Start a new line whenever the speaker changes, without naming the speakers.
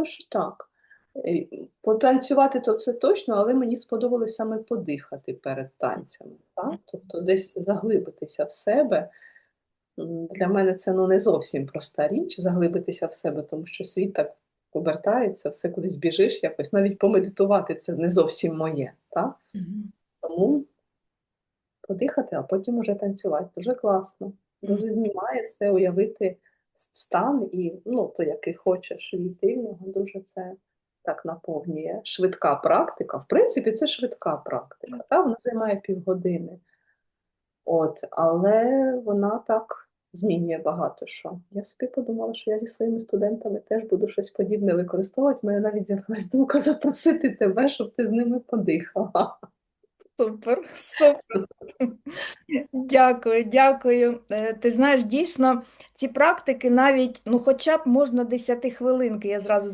думаю, що так. Е, Потанцювати то це точно, але мені сподобалось саме подихати перед танцями. Так? Тобто десь заглибитися в себе. Для мене це ну, не зовсім проста річ заглибитися в себе, тому що світ так повертається, все кудись біжиш якось. Навіть помедитувати це не зовсім моє. Так?
Мгм.
Тому подихати, а потім уже танцювати. Дуже класно. Дуже знімає все, уявити стан і ну, то, який хочеш війти в нього, дуже це так наповнює. Швидка практика. В принципі, це швидка практика. Та? Вона займає півгодини. От, але вона так змінює багато що. Я собі подумала, що я зі своїми студентами теж буду щось подібне використовувати. Мене навіть з'явилась думка запросити тебе, щоб ти з ними подихала.
Супер, супер. Дякую, дякую. Е, Ти знаєш, дійсно, ці практики навіть, ну, хоча б можна 10 хвилинки, я зразу